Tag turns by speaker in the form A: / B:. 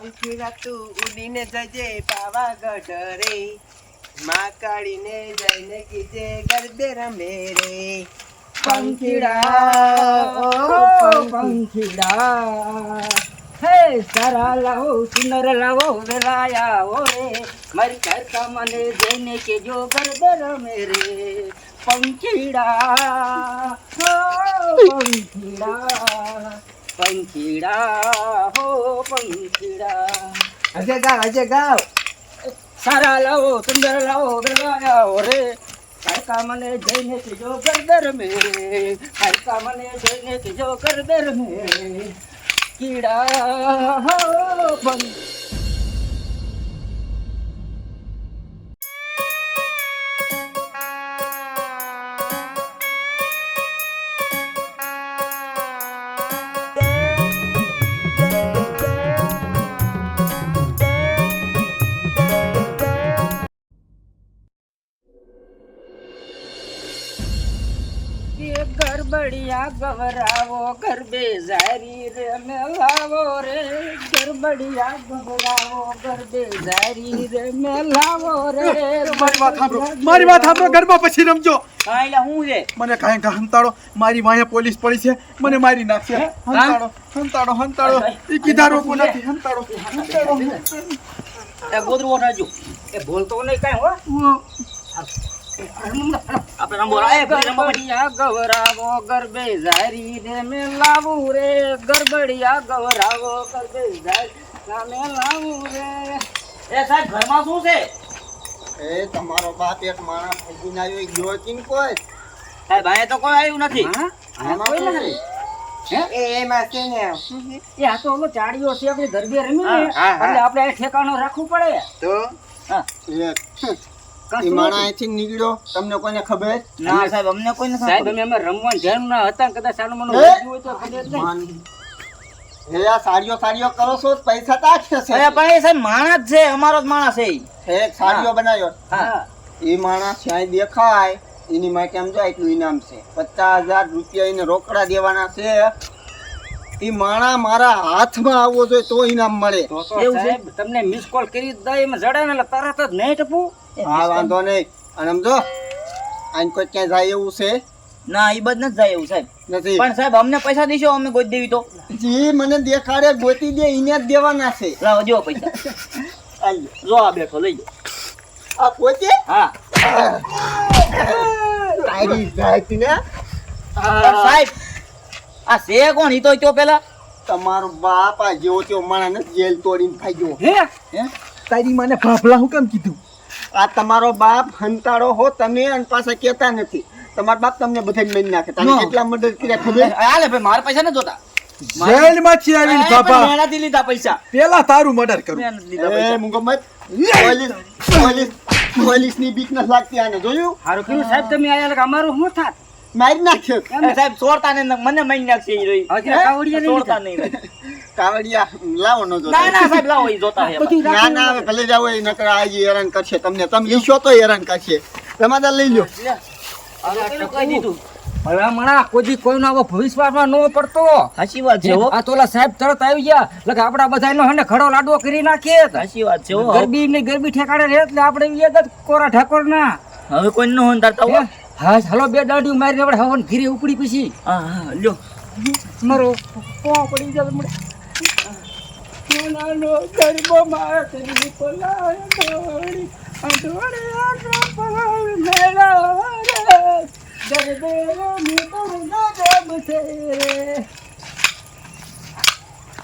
A: પંખીડા તું ઉડીને જજે પાવાગઢ રે. માં કાળીને જઈને કીજે ગરબે રમે રે.
B: પંખીડા ઓ પંખીડા. હે, સારા લાવો, સુંદર લાવો, વેલાયા ઓ રે મારી કરતા મને જઈને કે જો ગરબે રમે રે. પંખીડા પંખીડા. પંખીડા હો પંખીડા.
A: આજે ગાવ આજે ગાવ.
B: સારા લાવો સુંદર લાવો ઓ રે. હરકા મને જઈને તીજો જો મે. હરકા મને જઈને તીજો જો મે. કીડા હો પંખ ગરબડિયા ગવરાવો ગરબે જારી રે મેલાવો રે. ગરબડિયા ગવરાવો ગરબે જારી રે મેલાવો રે.
C: મારી વાત સાંભળો મારી વાત સાંભળો ગરબા પછી રમજો.
B: હા એટલે હું છે?
C: મને કાંઈ હંતાડો મારી વાહે પોલીસ પડી છે મને મારી નાખશે. હંતાડો હંતાડો હંતાડો. એ કીધા રોકું નથી હંતાડો હંતાડો.
B: એ ગોદરું ઓઠાજો એ બોલતો નહીં કાંઈ હો. ગવરાવો ગરબે જારી રે મેલાવું રે. ગરબડિયા ગવરાવો ગરબે જારી રે મેલાવું રે. એ સાહેબ ઘરમાં શું છે?
D: એ તમારો બાપ એક માણસ ફગીને આવ્યો ગયો કોઈ?
B: સાહેબ અહીંયા તો કોઈ આવ્યું નથી.
D: આમાં
B: કોઈ નથી?
D: છે?
A: એ એમાં છે ને.
B: એ આ તો ઓલો ચાડીઓ છે આપણે ગરબે રમી ને
A: હા.
B: એટલે આપણે ઠેકાણું રાખવું પડે.
A: તો.
D: એ માણસ અહીંથી નીકળ્યો. તમને કોઈને ખબર?
B: ના સાહેબ અમને કોઈ સાહેબ અમે અમે રમવાનું ધ્યાન ના હતા કદાચ સાનું મને હોય તો ખબર જ નહીં.
D: માન- હે આ સાડીઓ સાડીઓ કરો છો? તો પૈસા તાકશે
B: અરે પણ એ સાહેબ માણસ છે અમારો જ માણસ છે ઈ.
D: સાડીઓ બનાવ્યો.
B: હા.
D: એ માણસ ક્યાંય દેખાય એની માટે એમ જાય? એટલું ઇનામ છે. પચાસ હજાર રૂપિયા એને રોકડા દેવાના છે. એ માણા મારા હાથમાં આવવો જોઈએ તો ઇનામ મળે.
B: સાહેબ તમને મિસ કોલ કરી દઈ એમાં જડે ને તરત જ નહીં ટપું
D: હા વાંધો નહીં. અને આમ આને કોઈ ક્યાંય જાય એવું છે?
B: ના એ બધ નથી જાય એવું સાહેબ.
D: નથી.
B: પણ સાહેબ અમને પૈસા દેશો અમે ગોતી દેવી તો.
D: જી મને દેખાડે ગોતી દે એને જ દેવાના છે.
B: લાવો જો પૈસા. જો આ બેઠો લઈ જાઓ.
D: આ પોતે?
B: હા.
D: તારી જાતને?
B: ને સાહેબ આ છે કોણ? ઈ તો પેલા?
D: તમારો બાપ આ જેવો તેવો માણસ જેલ તોડીને ભાગ્યો.
B: હે?
D: હે?
C: તારી મને ભાભલા હું કેમ કીધું?
D: આ તમારો બાપ હંતાળો હો તમે અને પાસે કહેતા નથી. તમારો બાપ તમને બધાને મારી નાખે. તમે કેટલા મદદ કર્યા ખબર?
B: હાલે ભાઈ મારા પૈસા ન જોતા.
C: જેલમાંથી આવીને
B: એ પણ
C: બાપા
B: મેં નથી લીધા પૈસા.
C: પેલા તારું મર્ડર કરું.
D: એ મુગમત પોલીસ પોલીસ પોલીસની બીક ન લાગતી આને જોયું?
B: હારું કીધું સાહેબ તમે આયા અમારું શું થાત?
D: મારી નાખ્યો.
B: સાહેબ છોડતા ને મને મારી નાખશે એ રહી કાવડિયા નહીં છોડતા નહીં
D: કાવડિયા લાવો ન જો
B: ના ના સાહેબ લાવો ઈ જોતા હે
D: ના ના હવે ભલે જાવ એ નકર આ હેરાન કરશે તમને. તમે ઈશો તો હેરાન કરશે. તમારે લઈ લો.
B: હવે મણા કોઈ કોઈનો આવો ભવિષ્યમાં ન પડતો. સાચી વાત છે આ તો સાહેબ તરત આવી ગયા. આપડા બધાનો હે ખડો લાડવો કરી નાખીએ. સાચી વાત છે ગરબી ને ગરબી ઠેકાણે રહે એટલે આપણે કોરા ઠાકોર ના હવે કોઈ નો હંતાડતા હા હાલો બે દાડી મારીને આપણે હવન ઘીરે ઉપડી પછી. હા હા લ્યો. મારો પો પડી જાય મને. સોનાનો ગરબો મારી. પલાય દોડી અડોડે મેળા રે ગરબે રમી તો છે.